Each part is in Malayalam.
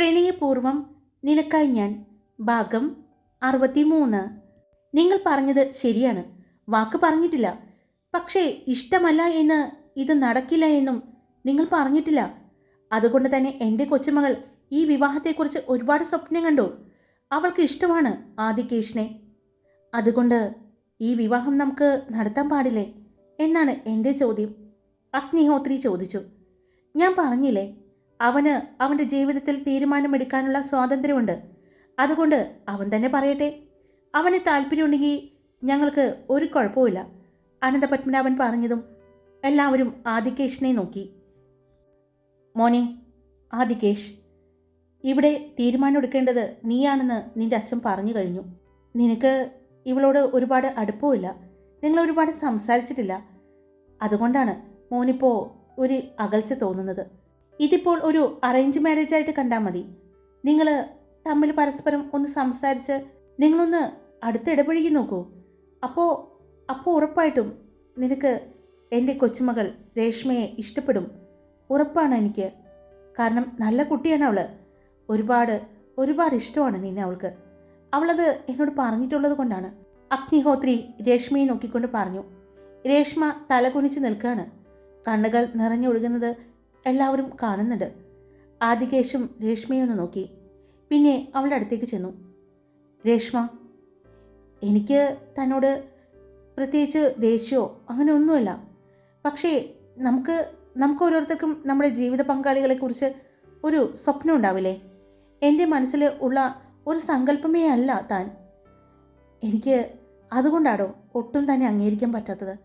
പ്രണയപൂർവം നിനക്കായി ഞാൻ ഭാഗം അറുപത്തിമൂന്ന്. നിങ്ങൾ പറഞ്ഞത് ശരിയാണ്. വാക്ക് പറഞ്ഞിട്ടില്ല. പക്ഷേ ഇഷ്ടമല്ല എന്ന് ഇത് നടക്കില്ല എന്നും നിങ്ങൾ പറഞ്ഞിട്ടില്ല. അതുകൊണ്ട് തന്നെ എന്റെ കൊച്ചുമകൾ ഈ വിവാഹത്തെക്കുറിച്ച് ഒരുപാട് സ്വപ്നം കണ്ടു. അവൾക്ക് ഇഷ്ടമാണ് ആദികേഷിനെ. അതുകൊണ്ട് ഈ വിവാഹം നമുക്ക് നടത്താൻ പാടില്ലേ? എന്നാണ് എന്റെ ചോദ്യം. അഗ്നിഹോത്രി ചോദിച്ചു. ഞാൻ പറഞ്ഞില്ലേ അവന് അവന്റെ ജീവിതത്തിൽ തീരുമാനമെടുക്കാനുള്ള സ്വാതന്ത്ര്യമുണ്ട്. അതുകൊണ്ട് അവൻ തന്നെ പറയട്ടെ. അവന് താല്പര്യമുണ്ടെങ്കിൽ ഞങ്ങൾക്ക് ഒരു കുഴപ്പവുമില്ല. അനന്തപത്മനാഭൻ പറഞ്ഞതും എല്ലാവരും ആദികേഷിനെ നോക്കി. മോനെ ആദികേഷ് ഇവിടെ തീരുമാനമെടുക്കേണ്ടത് നീയാണെന്ന് നിന്റെ അച്ഛൻ പറഞ്ഞു കഴിഞ്ഞു. നിനക്ക് ഇവളോട് ഒരുപാട് അടുപ്പമില്ല നിങ്ങൾ ഒരുപാട് സംസാരിച്ചിട്ടില്ല. അതുകൊണ്ടാണ് മോനിപ്പോൾ ഒരു അകൽച്ച തോന്നുന്നത്. ഇതിപ്പോൾ ഒരു അറേഞ്ച് മാരേജ് ആയിട്ട് കണ്ടാൽ മതി. നിങ്ങൾ തമ്മിൽ പരസ്പരം ഒന്ന് സംസാരിച്ച് നിങ്ങളൊന്ന് അടുത്തിടപഴകി നോക്കൂ. അപ്പോൾ അപ്പോൾ ഉറപ്പായിട്ടും നിനക്ക് എന്റെ കൊച്ചുമകൾ രേഷ്മയെ ഇഷ്ടപ്പെടും. ഉറപ്പാണ് എനിക്ക്. കാരണം നല്ല കുട്ടിയാണ് അവൾ ഒരുപാട് ഒരുപാട് ഇഷ്ടമാണ് നിന്നെ അവൾക്ക്. അവളത് എന്നോട് പറഞ്ഞിട്ടുള്ളത് കൊണ്ടാണ്. അഗ്നിഹോത്രി രേഷ്മയെ നോക്കിക്കൊണ്ട് പറഞ്ഞു. രേഷ്മ തലകുനിച്ച് നിൽക്കുകയാണ് കണ്ണുകൾ നിറഞ്ഞൊഴുകുന്നത് എല്ലാവരും കാണുന്നുണ്ട്. ആദികേഷും രേഷ്മയെ ഒന്ന് നോക്കി. പിന്നെ അവളുടെ അടുത്തേക്ക് ചെന്നു. രേഷ്മ എനിക്ക് തന്നോട് പ്രത്യേകിച്ച് ദേഷ്യമോ അങ്ങനെ ഒന്നുമില്ല. പക്ഷേ നമുക്ക് നമുക്ക് ഓരോരുത്തർക്കും നമ്മുടെ ജീവിത പങ്കാളികളെക്കുറിച്ച് ഒരു സ്വപ്നം ഉണ്ടാവില്ലേ? എന്റെ മനസ്സിൽ ഉള്ള ഒരു സങ്കല്പമേ അല്ല താൻ. എനിക്ക് അതുകൊണ്ടാണോ ഒട്ടും തന്നെ അംഗീകരിക്കാൻ പറ്റാത്തത്?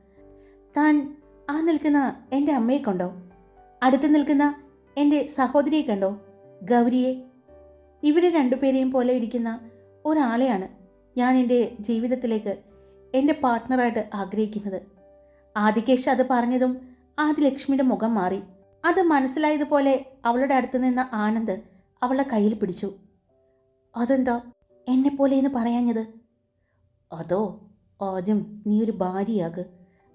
താൻ ആ നിൽക്കുന്ന എന്റെ അമ്മയെ കണ്ടോ? അടുത്ത് നിൽക്കുന്ന എന്റെ സഹോദരിയെ കണ്ടോ? ഗൗരിയെ. ഇവരെ രണ്ടുപേരെയും പോലെ ഇരിക്കുന്ന ഒരാളെയാണ് ഞാൻ എന്റെ ജീവിതത്തിലേക്ക് എന്റെ പാർട്ട്ണറായിട്ട് ആഗ്രഹിക്കുന്നത്. ആദികേഷ് അത് പറഞ്ഞതും ആദിലക്ഷ്മിയുടെ മുഖം മാറി. അത് മനസ്സിലായതുപോലെ അവളുടെ അടുത്ത് നിന്ന ആനന്ദ് അവളുടെ കയ്യിൽ പിടിച്ചു. അതെന്താ? എന്നെപ്പോലെ എന്ന് പറയാഞ്ഞത്? അതോ ആദ്യം നീ ഒരു ഭാര്യയാക്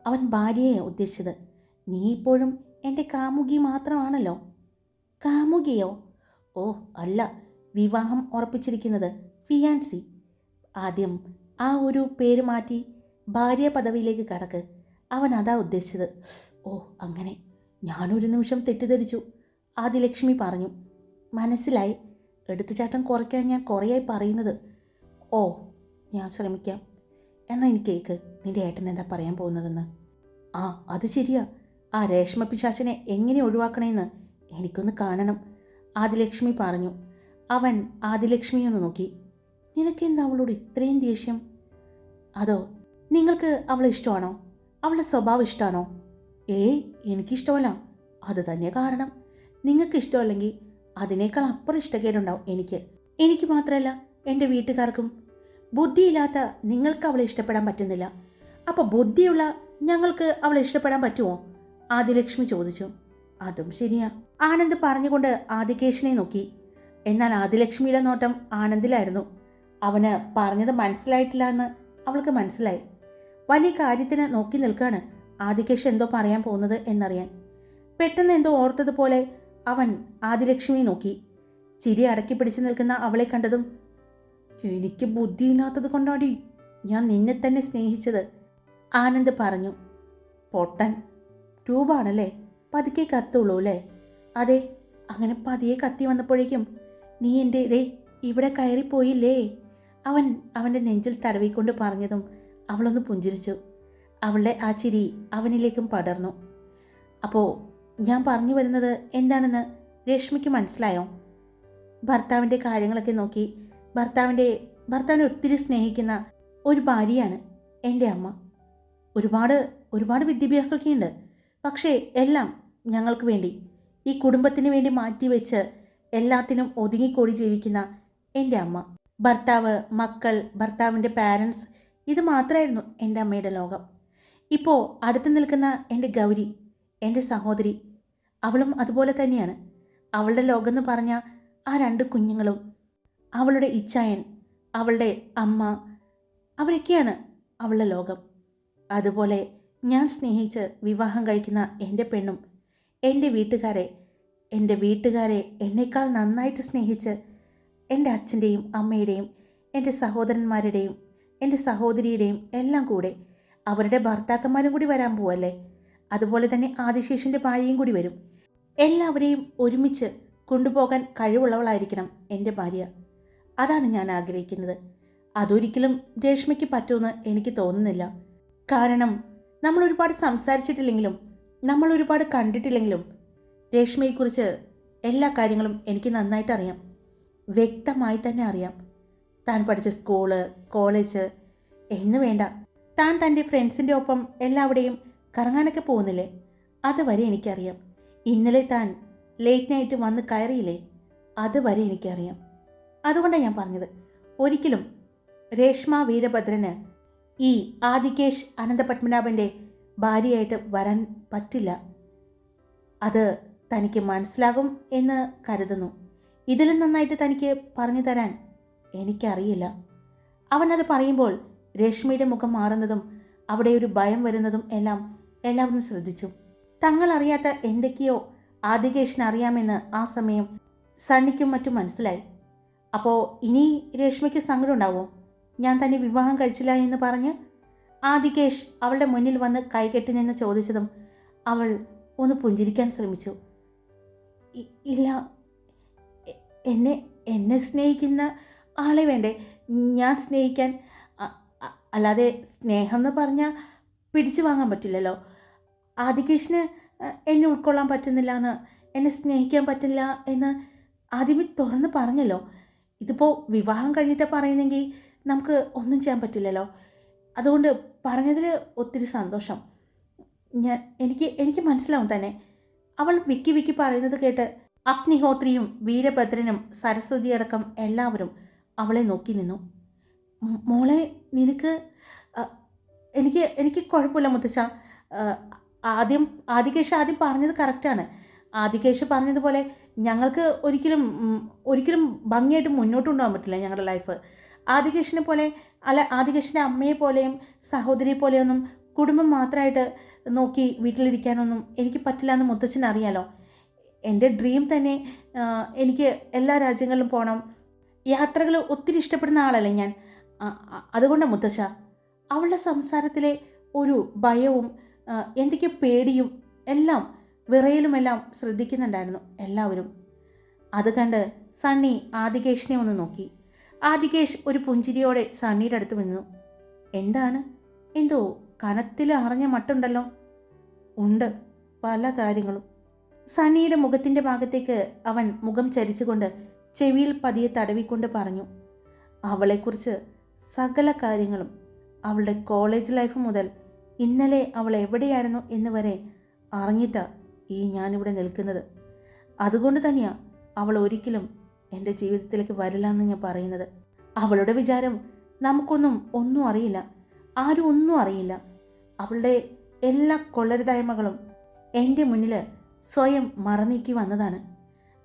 അവൻ ഭാര്യയെ ഉദ്ദേശിച്ചത്. നീ ഇപ്പോഴും എന്റെ കാമുകി മാത്രമാണല്ലോ. കാമുകിയോ? ഓ അല്ല. വിവാഹം ഉറപ്പിച്ചിരിക്കുന്നത് ഫിയാൻസി. ആദ്യം ആ ഒരു പേര് മാറ്റി ഭാര്യ പദവിയിലേക്ക് കടക്ക്. അവൻ അതാ ഉദ്ദേശിച്ചത്. ഓ അങ്ങനെ. ഞാനൊരു നിമിഷം തെറ്റിദ്ധരിച്ചു. ആദിലക്ഷ്മി പറഞ്ഞു. മനസ്സിലായി. എടുത്തുചാട്ടം കുറയ്ക്കാൻ ഞാൻ കുറേയായി പറയുന്നത്. ഓ ഞാൻ ശ്രമിക്കാം. എന്നാൽ എനിക്ക് കേക്ക്. നിന്റെ ഏട്ടൻ എന്താ പറയാൻ പോകുന്നതെന്ന്? ആ അത് ശരിയാ. ആ രേഷ്മ പിശാചിനെ എങ്ങനെ ഒഴിവാക്കണമെന്ന് എനിക്കൊന്ന് കാണണം. ആദിലക്ഷ്മി പറഞ്ഞു. അവൻ ആദിലക്ഷ്മി ഒന്ന് നോക്കി. നിനക്കെന്താ അവളോട് ഇത്രയും ദേഷ്യം? അതോ നിങ്ങൾക്ക് അവളെ ഇഷ്ടമാണോ? അവളുടെ സ്വഭാവം ഇഷ്ടമാണോ ഏയ് എനിക്കിഷ്ടമല്ല. അത് തന്നെ കാരണം. നിങ്ങൾക്ക് ഇഷ്ടമല്ലെങ്കിൽ അതിനേക്കാൾ അപ്പുറം ഇഷ്ടക്കേടുണ്ടാവും എനിക്ക്. എനിക്ക് മാത്രമല്ല എന്റെ വീട്ടുകാർക്കും. ബുദ്ധിയില്ലാത്ത നിങ്ങൾക്ക് അവളെ ഇഷ്ടപ്പെടാൻ പറ്റുന്നില്ല. അപ്പോൾ ബുദ്ധിയുള്ള ഞങ്ങൾക്ക് അവളെ ഇഷ്ടപ്പെടാൻ പറ്റുമോ? ആദിലക്ഷ്മി ചോദിച്ചു. അതും ശരിയാ. ആനന്ദ് പറഞ്ഞുകൊണ്ട് ആദികേശിനെ നോക്കി. എന്നാൽ ആദിലക്ഷ്മിയുടെ നോട്ടം ആനന്ദിലായിരുന്നു. അവന് പറഞ്ഞത് മനസ്സിലായിട്ടില്ല എന്ന് അവൾക്ക് മനസ്സിലായി. വലിയ കാര്യത്തിന് നോക്കി നിൽക്കുകയാണ് ആദികേഷ് എന്തോ പറയാൻ പോകുന്നത് എന്നറിയാൻ. പെട്ടെന്ന് എന്തോ ഓർത്തതുപോലെ അവൻ ആദിലക്ഷ്മിയെ നോക്കി. ചിരി അടക്കി പിടിച്ചു നിൽക്കുന്ന അവളെ കണ്ടതും എനിക്ക് ബുദ്ധിയില്ലാത്തത് കൊണ്ടാടി. ഞാൻ നിന്നെ തന്നെ സ്നേഹിച്ചത്. ആനന്ദ് പറഞ്ഞു പൊട്ടൻ. ട്യൂബാണല്ലേ പതുക്കെ കത്തുള്ളൂ അല്ലേ? അതെ അങ്ങനെ പതിയെ കത്തി വന്നപ്പോഴേക്കും നീ എന്റെ ഇതേ ഇവിടെ കയറിപ്പോയില്ലേ? അവൻ അവന്റെ നെഞ്ചിൽ തടവിക്കൊണ്ട് പറഞ്ഞതും അവളൊന്ന് പുഞ്ചിരിച്ചു. അവളുടെ ആ ചിരി അവനിലേക്കും പടർന്നു. അപ്പോൾ ഞാൻ പറഞ്ഞു വരുന്നത് എന്താണെന്ന് രശ്മിക്ക് മനസ്സിലായോ? ഭർത്താവിന്റെ കാര്യങ്ങളൊക്കെ നോക്കി ഭർത്താവിന്റെ ഭർത്താവിനെ ഒത്തിരി സ്നേഹിക്കുന്ന ഒരു ഭാര്യയാണ് എന്റെ അമ്മ. ഒരുപാട് ഒരുപാട് വിദ്യാഭ്യാസമൊക്കെ ഉണ്ട് പക്ഷേ എല്ലാം ഞങ്ങൾക്ക് വേണ്ടി ഈ കുടുംബത്തിന് വേണ്ടി മാറ്റിവെച്ച് എല്ലാത്തിനും ഒതുങ്ങിക്കൂടി ജീവിക്കുന്ന എന്റെ അമ്മ. ഭർത്താവ് മക്കൾ ഭർത്താവിന്റെ പാരൻസ് ഇത് മാത്രമായിരുന്നു എന്റെ അമ്മയുടെ ലോകം. ഇപ്പോൾ അടുത്ത് നിൽക്കുന്ന എന്റെ ഗൗരി എന്റെ സഹോദരി അവളും അതുപോലെ തന്നെയാണ്. അവളുടെ ലോകം എന്ന് പറഞ്ഞ ആ രണ്ട് കുഞ്ഞുങ്ങളും അവളുടെ ഇച്ഛായൻ അവളുടെ അമ്മ അവരൊക്കെയാണ് അവളുടെ ലോകം. അതുപോലെ ഞാൻ സ്നേഹിച്ച് വിവാഹം കഴിക്കുന്ന എന്റെ പെണ്ണും എന്റെ വീട്ടുകാരെ എന്റെ വീട്ടുകാരെ എന്നേക്കാൾ നന്നായിട്ട് സ്നേഹിച്ച് എന്റെ അച്ഛന്റെയും അമ്മയുടെയും എന്റെ സഹോദരന്മാരുടെയും എന്റെ സഹോദരിയുടെയും എല്ലാം കൂടെ അവരുടെ ഭർത്താക്കന്മാരും കൂടി വരാൻ പോവല്ലേ? അതുപോലെ തന്നെ ആദിശേഷിന്റെ ഭാര്യയും കൂടി വരും. എല്ലാവരെയും ഒരുമിച്ച് കൊണ്ടുപോകാൻ കഴിവുള്ളവളായിരിക്കണം എന്റെ ഭാര്യ. അതാണ് ഞാൻ ആഗ്രഹിക്കുന്നത്. അതൊരിക്കലും രേഷ്മയ്ക്ക് പറ്റുമെന്ന് എനിക്ക് തോന്നുന്നില്ല. കാരണം നമ്മൾ ഒരുപാട് സംസാരിച്ചിട്ടില്ലെങ്കിലും നമ്മൾ ഒരുപാട് കണ്ടിട്ടില്ലെങ്കിലും രേഷ്മയെക്കുറിച്ച് എല്ലാ കാര്യങ്ങളും എനിക്ക് നന്നായിട്ട് അറിയാം വ്യക്തമായി തന്നെ അറിയാം. താൻ പഠിച്ച സ്കൂൾ കോളേജ് എന്ന് വേണ്ട. താൻ തന്റെ ഫ്രണ്ട്സിന്റെ ഒപ്പം എല്ലാവിടെയും കറങ്ങാനൊക്കെ പോകുന്നില്ലേ? അതുവരെ എനിക്കറിയാം. ഇന്നലെ താൻ ലേറ്റ് നൈറ്റ് വന്ന് കയറിയില്ലേ? അതുവരെ എനിക്കറിയാം. അതുകൊണ്ടാണ് ഞാൻ പറഞ്ഞത്. ഒരിക്കലും രേഷ്മ വീരഭദ്രന് ഈ ആദികേഷ് അനന്തപത്മനാഭന്റെ ഭാര്യയായിട്ട് വരാൻ പറ്റില്ല. അത് തനിക്ക് മനസ്സിലാകും എന്ന് കരുതുന്നു. ഇതിലും നന്നായിട്ട് തനിക്ക് പറഞ്ഞു തരാൻ എനിക്കറിയില്ല. അവനത് പറയുമ്പോൾ രശ്മിയുടെ മുഖം മാറുന്നതും അവിടെ ഒരു ഭയം വരുന്നതും എല്ലാം എല്ലാവരും ശ്രദ്ധിച്ചു. തങ്ങൾ അറിയാത്ത എന്തൊക്കെയോ ആദികേഷിന് അറിയാമെന്ന് ആ സമയം സണ്ണിക്കും മറ്റും മനസ്സിലായി. അപ്പോൾ ഇനി രേഷ്മയ്ക്ക് സങ്കടം ഉണ്ടാവോ? ഞാൻ തന്നെ വിവാഹം കഴിച്ചില്ല എന്ന് പറഞ്ഞ് ആദികേഷ് അവളുടെ മുന്നിൽ വന്ന് കൈകെട്ടി നിന്ന് ചോദിച്ചതും അവൾ ഒന്ന് പുഞ്ചിരിക്കാൻ ശ്രമിച്ചു. ഇല്ല എന്നെ എന്നെ സ്നേഹിക്കുന്ന ആളെ വേണ്ടേ? ഞാൻ സ്നേഹിക്കാൻ അല്ലാതെ സ്നേഹം എന്ന് പറഞ്ഞാൽ പിടിച്ചു വാങ്ങാൻ പറ്റില്ലല്ലോ. ആദികേഷിന് എന്നെ ഉൾക്കൊള്ളാൻ പറ്റുന്നില്ല എന്ന് എന്നെ സ്നേഹിക്കാൻ പറ്റില്ല എന്ന് ആദ്യമേ തുറന്ന് പറഞ്ഞല്ലോ. ഇതിപ്പോൾ വിവാഹം കഴിഞ്ഞിട്ട് പറയുന്നെങ്കിൽ നമുക്ക് ഒന്നും ചെയ്യാൻ പറ്റില്ലല്ലോ. അതുകൊണ്ട് പറഞ്ഞതിൽ ഒത്തിരി സന്തോഷം. ഞാൻ എനിക്ക് എനിക്ക് മനസ്സിലാവും തന്നെ. അവൾ വിക്കി വിക്കി പറയുന്നത് കേട്ട് അഗ്നിഹോത്രിയും വീരഭദ്രനും സരസ്വതി അടക്കം എല്ലാവരും അവളെ നോക്കി നിന്നു. മോളെ നിനക്ക് എനിക്ക് എനിക്ക് കുഴപ്പമില്ല മുത്തച്ഛ. ആദ്യം ആദികേഷ് ആദ്യം പറഞ്ഞത് കറക്റ്റാണ്. ആദികേഷ് പറഞ്ഞതുപോലെ ഞങ്ങൾക്ക് ഒരിക്കലും ഒരിക്കലും ഭംഗിയായിട്ട് മുന്നോട്ട് കൊണ്ടുപോകാൻ പറ്റില്ല ഞങ്ങളുടെ ലൈഫ്. ആദികേഷിനെ പോലെ അല്ല ആദികേഷിന്റെ അമ്മയെ പോലെയും സഹോദരിയെ പോലെയൊന്നും കുടുംബം മാത്രമായിട്ട് നോക്കി വീട്ടിലിരിക്കാനൊന്നും എനിക്ക് പറ്റില്ല എന്ന് മുത്തച്ഛൻ അറിയാലോ. എന്റെ ഡ്രീം തന്നെ എനിക്ക് എല്ലാ രാജ്യങ്ങളിലും പോകണം യാത്രകൾ ഒത്തിരി ഇഷ്ടപ്പെടുന്ന ആളല്ലേ ഞാൻ. അതുകൊണ്ട് മുത്തശ്ശ അവളുടെ സംസാരത്തിലെ ഒരു ഭയവും എന്തൊക്കെ പേടിയും എല്ലാം വിറയലുമെല്ലാം ശ്രദ്ധിക്കുന്നുണ്ടായിരുന്നു എല്ലാവരും. അത് കണ്ട് സണ്ണി ആദികേഷിനെ ഒന്ന് നോക്കി. ആദികേഷ് ഒരു പുഞ്ചിരിയോടെ സണ്ണിയുടെ അടുത്ത് നിന്നു എന്താണ്? എന്തോ കണത്തിൽ അറിഞ്ഞ മട്ടുണ്ടല്ലോ. ഉണ്ട്. പല കാര്യങ്ങളും. സണ്ണിയുടെ മുഖത്തിന്റെ ഭാഗത്തേക്ക് അവൻ മുഖം ചരിച്ചുകൊണ്ട് ചെവിയിൽ പതിയെ തടവിക്കൊണ്ട് പറഞ്ഞു. അവളെക്കുറിച്ച് സകല കാര്യങ്ങളും അവളുടെ കോളേജ് ലൈഫ് മുതൽ ഇന്നലെ അവൾ എവിടെയായിരുന്നു എന്ന് വരെ അറിഞ്ഞിട്ടാ ഈ ഞാനിവിടെ നിൽക്കുന്നത്. അതുകൊണ്ട് തന്നെയാ അവൾ ഒരിക്കലും എന്റെ ജീവിതത്തിലേക്ക് വരില്ല എന്ന് ഞാൻ പറയുന്നത്. അവളുടെ വിചാരം നമുക്കൊന്നും ഒന്നും അറിയില്ല. ആരും ഒന്നും അറിയില്ല. അവളുടെ എല്ലാ കൊള്ളരുതായ്മകളും എന്റെ മുന്നിൽ സ്വയം മറന്നീക്കി വന്നതാണ്.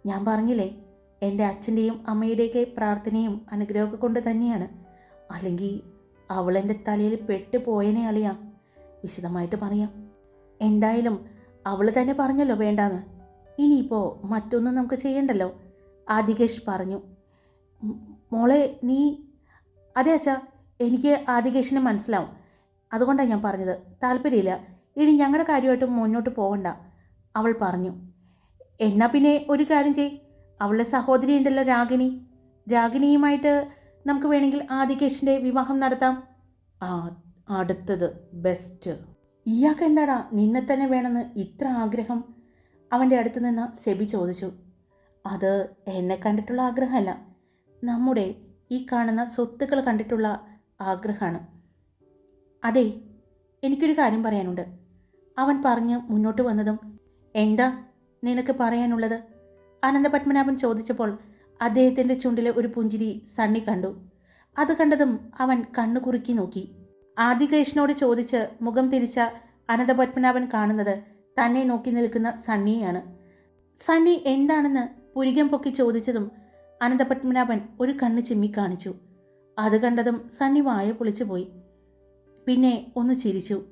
ഞാൻ പറഞ്ഞില്ലേ എന്റെ അച്ഛന്റെയും അമ്മയുടെയൊക്കെ പ്രാർത്ഥനയും അനുഗ്രഹമൊക്കെ കൊണ്ട് തന്നെയാണ്. അല്ലെങ്കിൽ അവൾ എന്റെ തലയിൽ പെട്ട് പോയനെ അളിയാം. വിശദമായിട്ട് പറയാം. എന്തായാലും അവൾ തന്നെ പറഞ്ഞല്ലോ വേണ്ടാന്ന്. ഇനിയിപ്പോൾ മറ്റൊന്നും നമുക്ക് ചെയ്യണ്ടല്ലോ. ആദികേഷ് പറഞ്ഞു. മോളെ നീ അതെ അച്ഛാ എനിക്ക് ആദികേഷിനെ മനസ്സിലാവും. അതുകൊണ്ടാണ് ഞാൻ പറഞ്ഞത്. താല്പര്യമില്ല. ഇനി ഞങ്ങളുടെ കാര്യമായിട്ട് മുന്നോട്ട് പോകണ്ട. അവൾ പറഞ്ഞു. എന്നാൽ പിന്നെ ഒരു കാര്യം ചെയ്. അവളുടെ സഹോദരി ഉണ്ടല്ലോ രാഗിണി. രാഗിണിയുമായിട്ട് നമുക്ക് വേണമെങ്കിൽ ആദികേഷിന്റെ വിവാഹം നടത്താം. ആ അടുത്തത് ബെസ്റ്റ്. ഇയാൾക്ക് എന്താടാ നിന്നെ തന്നെ വേണമെന്ന് ഇത്ര ആഗ്രഹം? അവന്റെ അടുത്ത് നിന്ന് സെബി ചോദിച്ചു. അത് എന്നെ കണ്ടിട്ടുള്ള ആഗ്രഹമല്ല. നമ്മുടെ ഈ കാണുന്ന സ്വത്തുക്കൾ കണ്ടിട്ടുള്ള ആഗ്രഹമാണ്. അതെ എനിക്കൊരു കാര്യം പറയാനുണ്ട്. അവൻ പറഞ്ഞ് മുന്നോട്ട് വന്നതും എന്താ നിനക്ക് പറയാനുള്ളത്? അനന്തപത്മനാഭൻ ചോദിച്ചപ്പോൾ അദ്ദേഹത്തിന്റെ ചുണ്ടിലെ ഒരു പുഞ്ചിരി സണ്ണി കണ്ടു. അത് കണ്ടതും അവൻ കണ്ണു കുറുക്കി നോക്കി. ആദികേഷിനോട് ചോദിച്ച് മുഖം തിരിച്ച അനന്തപത്മനാഭൻ കാണുന്നത് തന്നെ നോക്കി നിൽക്കുന്ന സണ്ണിയാണ്. സണ്ണി എന്താണെന്ന് പുരികം പൊക്കി ചോദിച്ചതും അനന്തപത്മനാഭൻ ഒരു കണ്ണ് ചിമ്മി കാണിച്ചു. അത് കണ്ടതും സണ്ണി വായ പൊളിച്ചുപോയി. പിന്നെ ഒന്ന് ചിരിച്ചു.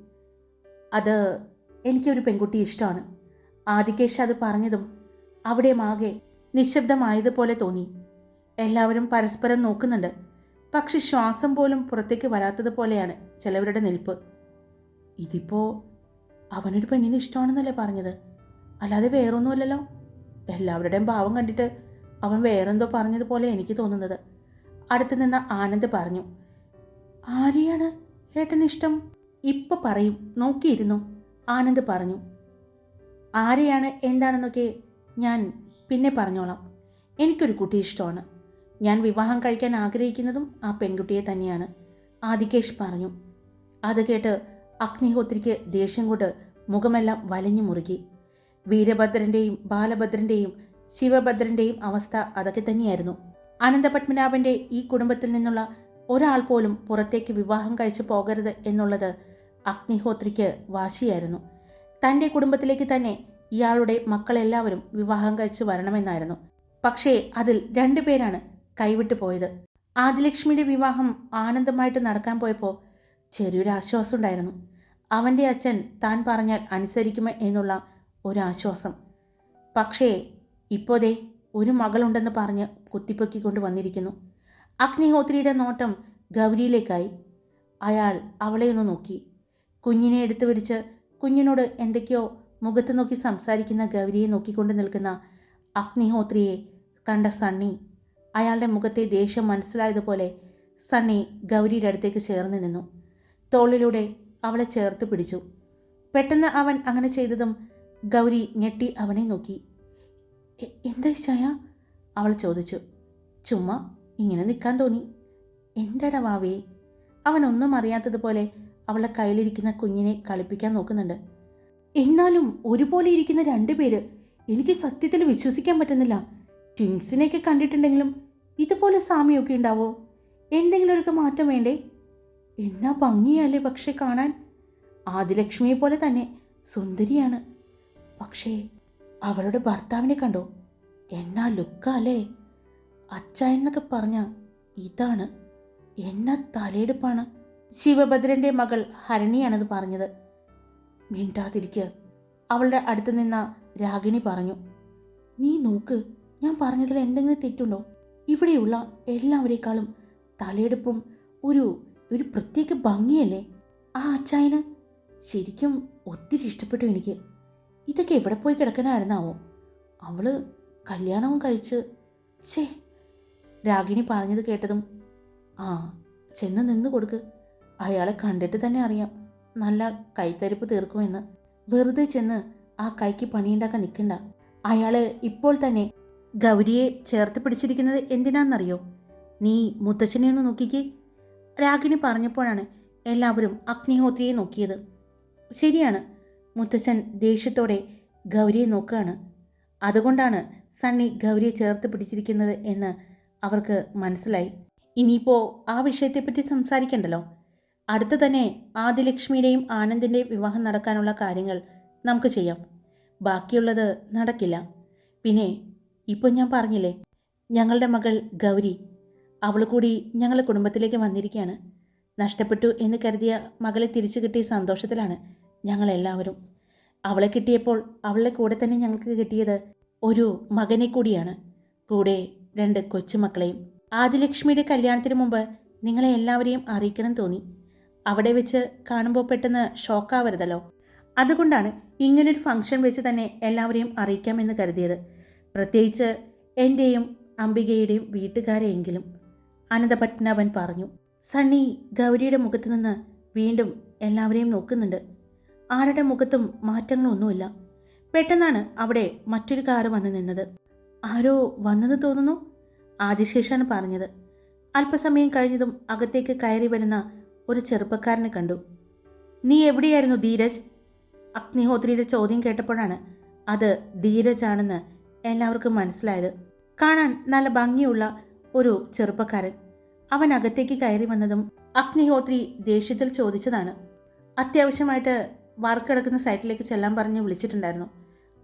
അത് എനിക്കൊരു പെൺകുട്ടി ഇഷ്ടമാണ്. ആദികേഷ് അത് പറഞ്ഞതും അവിടെ മാകെ നിശബ്ദമായതുപോലെ തോന്നി. എല്ലാവരും പരസ്പരം നോക്കുന്നുണ്ട്. പക്ഷെ ശ്വാസം പോലും പുറത്തേക്ക് വരാത്തതുപോലെയാണ് ചിലവരുടെ നിൽപ്പ്. ഇതിപ്പോ അവനൊരു പെണ്ണിനെ ഇഷ്ടമാണെന്നല്ലേ പറഞ്ഞത്? അല്ലാതെ വേറൊന്നുമല്ലല്ലോ? എല്ലാവരുടെയും ഭാവം കണ്ടിട്ട് അവൻ വേറെന്തോ പറഞ്ഞതുപോലെ എനിക്ക് തോന്നുന്നത്. അടുത്ത് നിന്ന് ആനന്ദ് പറഞ്ഞു ആരെയാണ് ഏട്ടനിഷ്ടം? ഇപ്പൊ പറയും നോക്കിയിരുന്നു ആനന്ദ് പറഞ്ഞു. ആരെയാണ്? എന്താണെന്നൊക്കെ ഞാൻ പിന്നെ പറഞ്ഞോളാം. എനിക്കൊരു കുട്ടി ഇഷ്ടമാണ്. ഞാൻ വിവാഹം കഴിക്കാൻ ആഗ്രഹിക്കുന്നതും ആ പെൺകുട്ടിയെ തന്നെയാണ് ആദികേഷ് പറഞ്ഞു. അത് കേട്ട് അഗ്നിഹോത്രിക്ക് ദേഷ്യം കൊണ്ട് മുഖമെല്ലാം വലിഞ്ഞു മുറുകി. വീരഭദ്രന്റെയും ബാലഭദ്രന്റെയും ശിവഭദ്രന്റെയും അവസ്ഥ അതൊക്കെ തന്നെയായിരുന്നു. അനന്തപത്മനാഭന്റെ ഈ കുടുംബത്തിൽ നിന്നുള്ള ഒരാൾ പോലും പുറത്തേക്ക് വിവാഹം കഴിച്ചു പോകരുത് എന്നുള്ളത് അഗ്നിഹോത്രിക്ക് വാശിയായിരുന്നു. തന്റെ കുടുംബത്തിലേക്ക് തന്നെ ഇയാളുടെ മക്കളെല്ലാവരും വിവാഹം കഴിച്ചു വരണമെന്നായിരുന്നു. പക്ഷേ അതിൽ രണ്ടുപേരാണ് കൈവിട്ടു പോയത്. ആദിലക്ഷ്മിയുടെ വിവാഹം ആനന്ദമായിട്ട് നടക്കാൻ പോയപ്പോൾ ചെറിയൊരു ആശ്വാസം ഉണ്ടായിരുന്നു. അവന്റെ അച്ഛൻ താൻ പറഞ്ഞാൽ അനുസരിക്കുമോ എന്നുള്ള ഒരു ആശ്വാസം പക്ഷേ ഇപ്പോതേ ഒരു മകളുണ്ടെന്ന് പറഞ്ഞ് കുത്തിപ്പൊക്കിക്കൊണ്ട് വന്നിരിക്കുന്നു. അഗ്നിഹോത്രിയുടെ നോട്ടം ഗൗരിയിലേക്കായി. അയാൾ അവളെ ഒന്ന് നോക്കി. കുഞ്ഞിനെ എടുത്തു പിടിച്ച് കുഞ്ഞിനോട് എന്തൊക്കെയോ മുഖത്ത് നോക്കി സംസാരിക്കുന്ന ഗൗരിയെ നോക്കിക്കൊണ്ട് നിൽക്കുന്ന അഗ്നിഹോത്രിയെ കണ്ട സണ്ണി അയാളുടെ മുഖത്തെ ദേഷ്യം മനസ്സിലായതുപോലെ സണ്ണി ഗൗരിയുടെ അടുത്തേക്ക് ചേർന്ന് നിന്നു. തോളിലൂടെ അവളെ ചേർത്ത് പിടിച്ചു. പെട്ടെന്ന് അവൻ അങ്ങനെ ചെയ്തതും ഗൗരി ഞെട്ടി അവനെ നോക്കി. എന്താ ചായ അവൾ ചോദിച്ചു. ചുമ്മാ ഇങ്ങനെ നിൽക്കാൻ തോന്നി. എന്താടാ വാവേ? അവനൊന്നും അറിയാത്തതുപോലെ അവളുടെ കയ്യിലിരിക്കുന്ന കുഞ്ഞിനെ കളിപ്പിക്കാൻ നോക്കുന്നുണ്ട്. എന്നാലും ഒരുപോലെ ഇരിക്കുന്ന രണ്ടുപേര് എനിക്ക് സത്യത്തിൽ വിശ്വസിക്കാൻ പറ്റുന്നില്ല. ട്വിൻസിനെയൊക്കെ കണ്ടിട്ടുണ്ടെങ്കിലും ഇതുപോലെ സാമ്യമൊക്കെ ഉണ്ടാവോ? എന്തെങ്കിലുമൊക്കെ മാറ്റം വേണ്ടേ? എന്നാ ഭംഗിയല്ലേ പക്ഷെ കാണാൻ? ആദിലക്ഷ്മിയെ പോലെ തന്നെ സുന്ദരിയാണ്. പക്ഷേ അവളുടെ ഭർത്താവിനെ കണ്ടോ? എന്നാ ലുക്കല്ലേ? അച്ഛ എന്നൊക്കെ പറഞ്ഞ ഇതാണ് എന്ന തലയെടുപ്പാണ് ശിവഭദ്രന്റെ മകൾ ഹരണിയാണത് പറഞ്ഞത്. മിണ്ടാതിരിക്കുക അവളുടെ അടുത്ത് നിന്ന രാഗിണി പറഞ്ഞു നീ നോക്ക് ഞാൻ പറഞ്ഞതിൽ എന്തെങ്കിലും തെറ്റുണ്ടോ? ഇവിടെയുള്ള എല്ലാവരേക്കാളും തലയെടുപ്പും ഒരു ഒരു പ്രത്യേക ഭംഗിയല്ലേ? ആ അച്ചായന് ശരിക്കും ഒത്തിരി ഇഷ്ടപ്പെട്ടു എനിക്ക്. ഇതൊക്കെ എവിടെ പോയി കിടക്കണമായിരുന്നാവോ അവൾ കല്യാണവും കഴിച്ച്. ഛേ രാഗിണി പറഞ്ഞത് കേട്ടതും ആ ചെന്ന് നിന്ന് കൊടുക്ക്. അയാളെ കണ്ടിട്ട് തന്നെ അറിയാം. നല്ല കൈത്തരിപ്പ് തീർക്കുമെന്ന്. വെറുതെ ചെന്ന് ആ കൈക്ക് പണിയുണ്ടാക്കാൻ നിൽക്കണ്ട. അയാൾ ഇപ്പോൾ തന്നെ ഗൗരിയെ ചേർത്ത് പിടിച്ചിരിക്കുന്നത് എന്തിനാണെന്നറിയോ? നീ മുത്തശ്ശനെ ഒന്ന് നോക്കിക്കേ. രാഗിണി പറഞ്ഞപ്പോഴാണ് എല്ലാവരും അഗ്നിഹോത്രിയെ നോക്കിയത്. ശരിയാണ്. മുത്തച്ഛൻ ദേഷ്യത്തോടെ ഗൗരിയെ നോക്കുകയാണ്. അതുകൊണ്ടാണ് സണ്ണി ഗൗരിയെ ചേർത്ത് പിടിച്ചിരിക്കുന്നത് എന്ന് അവർക്ക് മനസ്സിലായി. ഇനിയിപ്പോൾ ആ വിഷയത്തെപ്പറ്റി സംസാരിക്കണ്ടല്ലോ. അടുത്ത് തന്നെ ആദിലക്ഷ്മിയുടെയും ആനന്ദിന്റെയും വിവാഹം നടക്കാനുള്ള കാര്യങ്ങൾ നമുക്ക് ചെയ്യാം. ബാക്കിയുള്ളത് നടക്കില്ല. പിന്നെ ഇപ്പോൾ ഞാൻ പറഞ്ഞില്ലേ ഞങ്ങളുടെ മകൾ ഗൗരി അവൾ കൂടി ഞങ്ങളുടെ കുടുംബത്തിലേക്ക് വന്നിരിക്കുകയാണ്. നഷ്ടപ്പെട്ടു എന്ന് കരുതിയ മകളെ തിരിച്ചു കിട്ടിയ സന്തോഷത്തിലാണ് ഞങ്ങളെല്ലാവരും. അവളെ കിട്ടിയപ്പോൾ അവളുടെ കൂടെ തന്നെ ഞങ്ങൾക്ക് കിട്ടിയത് ഒരു മകനെ കൂടിയാണ്. കൂടെ രണ്ട് കൊച്ചുമക്കളെയും. ആദിലക്ഷ്മിയുടെ കല്യാണത്തിന് മുമ്പ് നിങ്ങളെ എല്ലാവരെയും അറിയിക്കണം തോന്നി. അവിടെ വെച്ച് കാണുമ്പോൾ പെട്ടെന്ന് ഷോക്കാവരുതല്ലോ അതുകൊണ്ടാണ് ഇങ്ങനൊരു ഫംഗ്ഷൻ വെച്ച് തന്നെ എല്ലാവരെയും അറിയിക്കാമെന്ന് കരുതിയത്. പ്രത്യേകിച്ച് എന്റെയും അംബികയുടെയും വീട്ടുകാരെയെങ്കിലും. അനന്തപത്മനാഭൻ പറഞ്ഞു സണ്ണി ഗൗരിയുടെ മുഖത്ത് നിന്ന് വീണ്ടും എല്ലാവരെയും നോക്കുന്നുണ്ട്. ആരുടെ മുഖത്തും മാറ്റങ്ങളൊന്നുമില്ല. പെട്ടെന്നാണ് അവിടെ മറ്റൊരു കാറ് വന്നു നിന്നത്. ആരോ വന്നത് തോന്നുന്നു. ആദിശേഷാണ് പറഞ്ഞത്. അല്പസമയം കഴിഞ്ഞതും അകത്തേക്ക് കയറി വരുന്ന ഒരു ചെറുപ്പക്കാരനെ കണ്ടു. നീ എവിടെയായിരുന്നു ധീരജ്? അഗ്നിഹോത്രിയുടെ ചോദ്യം കേട്ടപ്പോഴാണ് അത് ധീരജാണെന്ന് എല്ലാവർക്കും മനസ്സിലായത്. കാണാൻ നല്ല ഭംഗിയുള്ള ഒരു ചെറുപ്പക്കാരൻ. അവൻ അകത്തേക്ക് കയറി വന്നതും അഗ്നിഹോത്രി ദേഷ്യത്തിൽ ചോദിച്ചതാണ്. അത്യാവശ്യമായിട്ട് വർക്ക് കിടക്കുന്ന സൈറ്റിലേക്ക് ചെല്ലാൻ പറഞ്ഞ് വിളിച്ചിട്ടുണ്ടായിരുന്നു.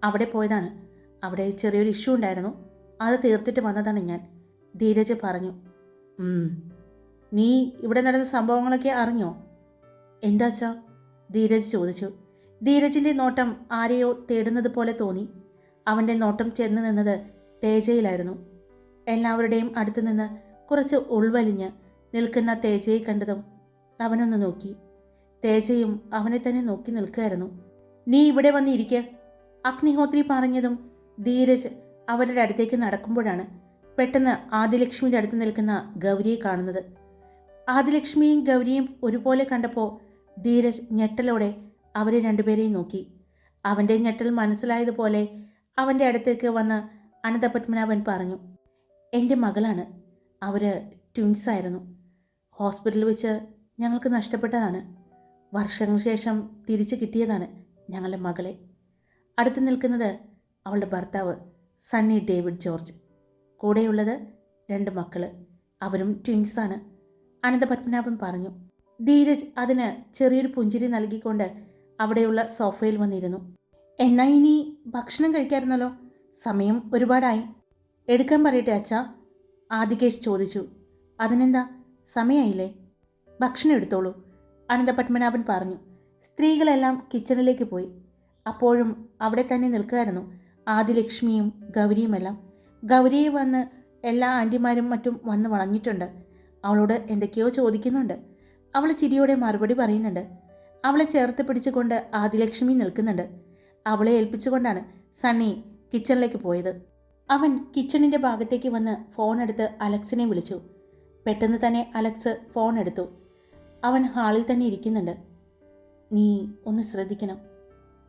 അവിടെ പോയതാണ്. അവിടെ ചെറിയൊരു ഇഷ്യൂ ഉണ്ടായിരുന്നു. അത് തീർത്തിട്ട് വന്നതാണ് ഞാൻ. ധീരജ് പറഞ്ഞു നീ ഇവിടെ നടന്ന സംഭവങ്ങളൊക്കെ അറിഞ്ഞോ? എന്താച്ചാ ധീരജ് ചോദിച്ചു. ധീരജിന്റെ നോട്ടം ആരെയോ തേടുന്നത് പോലെ തോന്നി. അവന്റെ നോട്ടം ചെന്ന് നിന്നത് തേജയിലായിരുന്നു. എല്ലാവരുടെയും അടുത്തു നിന്ന് കുറച്ച് ഉൾവലിഞ്ഞ് നിൽക്കുന്ന തേജയെ കണ്ടതും അവനൊന്ന് നോക്കി. തേജയും അവനെ തന്നെ നോക്കി നിൽക്കുകയായിരുന്നു. നീ ഇവിടെ വന്നിരിക്ക അഗ്നിഹോത്രി പറഞ്ഞതും ധീരജ് അവരുടെ അടുത്തേക്ക് നടക്കുമ്പോഴാണ് പെട്ടെന്ന് ആദിലക്ഷ്മിയുടെ അടുത്ത് നിൽക്കുന്ന ഗൗരിയെ കാണുന്നത്. ആദിലക്ഷ്മിയും ഗൗരിയും ഒരുപോലെ കണ്ടപ്പോൾ ധീരജ് ഞെട്ടലോടെ അവരെ രണ്ടുപേരെയും നോക്കി. അവന്റെ ഞെട്ടൽ മനസ്സിലായതുപോലെ അവന്റെ അടുത്തേക്ക് വന്ന് അനന്തപത്മനാഭൻ പറഞ്ഞു എന്റെ മകളാണ്. അവർ ട്വിൻസ് ആയിരുന്നു. ഹോസ്പിറ്റലിൽ വെച്ച് ഞങ്ങൾക്ക് നഷ്ടപ്പെട്ടതാണ്. വർഷങ്ങൾക്ക് ശേഷം തിരിച്ചു കിട്ടിയതാണ് ഞങ്ങളുടെ മകളെ. അടുത്ത് നിൽക്കുന്നത് അവളുടെ ഭർത്താവ് സണ്ണി ഡേവിഡ് ജോർജ്. കൂടെയുള്ളത് രണ്ട് മക്കൾ അവരും ട്വിൻസാണ് അനന്തപത്മനാഭൻ പറഞ്ഞു ധീരജ് അതിന് ചെറിയൊരു പുഞ്ചിരി നൽകിക്കൊണ്ട് അവിടെയുള്ള സോഫയിൽ വന്നിരുന്നു. എന്നാ ഇനി ഭക്ഷണം കഴിക്കാറുന്നല്ലോ സമയം ഒരുപാടായി. എടുക്കാൻ പറയട്ടെ അച്ഛ. ആദികേഷ് ചോദിച്ചു അതിനെന്താ? സമയമായില്ലേ ഭക്ഷണം എടുത്തോളൂ. അനന്തപത്മനാഭൻ പറഞ്ഞു. സ്ത്രീകളെല്ലാം കിച്ചണിലേക്ക് പോയി. അപ്പോഴും അവിടെ തന്നെ നിൽക്കുകയായിരുന്നു ആദിലക്ഷ്മിയും ഗൗരിയുമെല്ലാം. ഗൗരിയെ വന്ന് എല്ലാ ആന്റിമാരും മറ്റും വന്ന് വളഞ്ഞിട്ടുണ്ട്. അവളോട് എന്തൊക്കെയോ ചോദിക്കുന്നുണ്ട്. അവൾ ചിരിയോടെ മറുപടി പറയുന്നുണ്ട്. അവളെ ചേർത്ത് പിടിച്ചുകൊണ്ട് ആദിലക്ഷ്മി നിൽക്കുന്നുണ്ട്. അവളെ ഏൽപ്പിച്ചുകൊണ്ടാണ് സണ്ണി കിച്ചണിലേക്ക് പോയത്. അവൻ കിച്ചണിന്റെ ഭാഗത്തേക്ക് വന്ന് ഫോൺ എടുത്ത് അലക്സിനെ വിളിച്ചു. പെട്ടെന്ന് തന്നെ അലക്സ് ഫോൺ എടുത്തു അവൻ ഹാളിൽ തന്നെ ഇരിക്കുന്നുണ്ട്. നീ ഒന്ന് ശ്രദ്ധിക്കണം.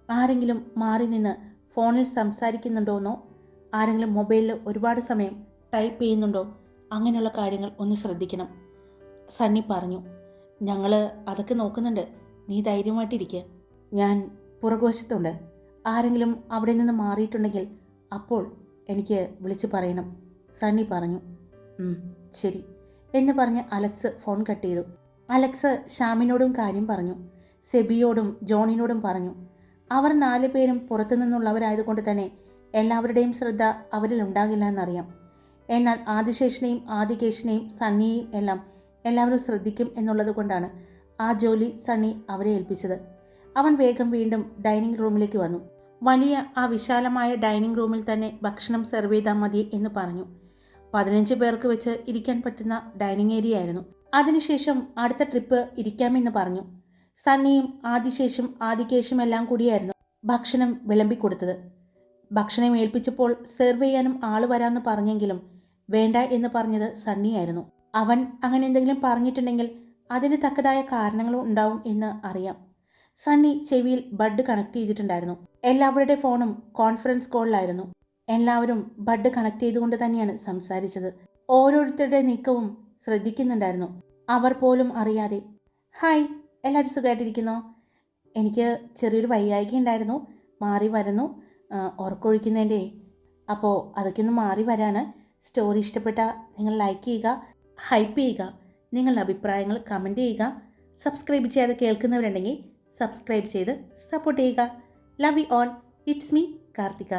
ആരെങ്കിലും മാറി നിന്ന് ഫോണിൽ സംസാരിക്കുന്നുണ്ടോയെന്നോ ആരെങ്കിലും മൊബൈലിൽ ഒരുപാട് സമയം ടൈപ്പ് ചെയ്യുന്നുണ്ടോ? അങ്ങനെയുള്ള കാര്യങ്ങൾ ഒന്ന് ശ്രദ്ധിക്കണം. സണ്ണി പറഞ്ഞു ഞങ്ങൾ അതൊക്കെ നോക്കുന്നുണ്ട്. നീ ധൈര്യമായിട്ടിരിക്കുക ഞാൻ പുറകുവശത്തുണ്ട്. ആരെങ്കിലും അവിടെ നിന്ന് മാറിയിട്ടുണ്ടെങ്കിൽ അപ്പോൾ എനിക്ക് വിളിച്ച് പറയണം സണ്ണി പറഞ്ഞു. "ഉം, ശരി എന്ന് പറഞ്ഞ് അലക്സ് ഫോൺ കട്ട് ചെയ്തു. അലക്സ് ഷാമിനോടും കാര്യം പറഞ്ഞു. സെബിയോടും ജോണിനോടും പറഞ്ഞു. അവർ നാല് പേരും പുറത്തു നിന്നുള്ളവരായതുകൊണ്ട് തന്നെ എല്ലാവരുടെയും ശ്രദ്ധ അവരിൽ ഉണ്ടാകില്ല എന്നറിയാം. എന്നാൽ ആദിശേഷനെയും ആദികേഷിനെയും സണ്ണിയെയും എല്ലാം എല്ലാവരും ശ്രദ്ധിക്കും എന്നുള്ളത് കൊണ്ടാണ് ആ ജോലി സണ്ണി അവരെ ഏൽപ്പിച്ചത്. അവൻ വേഗം വീണ്ടും ഡൈനിങ് റൂമിലേക്ക് വന്നു. വലിയ ആ വിശാലമായ ഡൈനിങ് റൂമിൽ തന്നെ ഭക്ഷണം സെർവ് ചെയ്താൽ മതി എന്ന് പറഞ്ഞു. പതിനഞ്ച് പേർക്ക് വെച്ച് ഇരിക്കാൻ പറ്റുന്ന ഡൈനിങ് ഏരിയ ആയിരുന്നു അതിനുശേഷം അടുത്ത ട്രിപ്പ് ഇരിക്കാമെന്ന് പറഞ്ഞു. സണ്ണിയും ആദിശേഷും ആദികേശും എല്ലാം കൂടിയായിരുന്നു ഭക്ഷണം വിളമ്പിക്കൊടുത്തത്. ഭക്ഷണം ഏൽപ്പിച്ചപ്പോൾ സെർവ് ചെയ്യാനും ആൾ വരാമെന്ന് പറഞ്ഞെങ്കിലും വേണ്ട എന്ന് പറഞ്ഞത് സണ്ണിയായിരുന്നു. അവൻ അങ്ങനെ എന്തെങ്കിലും പറഞ്ഞിട്ടുണ്ടെങ്കിൽ അതിന് തക്കതായ കാരണങ്ങളും ഉണ്ടാവും എന്ന് അറിയാം. സണ്ണി ചെവിയിൽ ബഡ് കണക്ട് ചെയ്തിട്ടുണ്ടായിരുന്നു. എല്ലാവരുടെ ഫോണും കോൺഫറൻസ് കോളിലായിരുന്നു എല്ലാവരും ബഡ് കണക്ട് ചെയ്തുകൊണ്ട് തന്നെയാണ് സംസാരിച്ചത്. ഓരോരുത്തരുടെ നീക്കവും ശ്രദ്ധിക്കുന്നുണ്ടായിരുന്നു. അവർ പോലും അറിയാതെ ഹായ് എല്ലാവരും സുഖമായിട്ടിരിക്കുന്നു എനിക്ക് ചെറിയൊരു വയ്യായിക ഉണ്ടായിരുന്നു മാറി വരുന്നു ഉറക്കൊഴിക്കുന്നതിന്റെ. അപ്പോൾ അതൊക്കെ ഒന്ന് മാറി വരാണ്. സ്റ്റോറി ഇഷ്ടപ്പെട്ട നിങ്ങൾ ലൈക്ക് ചെയ്യുക ഹൈപ്പ് ചെയ്യുക നിങ്ങളുടെ അഭിപ്രായങ്ങൾ കമന്റ് ചെയ്യുക. സബ്സ്ക്രൈബ് ചെയ്യാതെ കേൾക്കുന്നവരുണ്ടെങ്കിൽ സബ്സ്ക്രൈബ് ചെയ്ത് സപ്പോർട്ട് ചെയ്യുക. Love you all. It's me Karthika.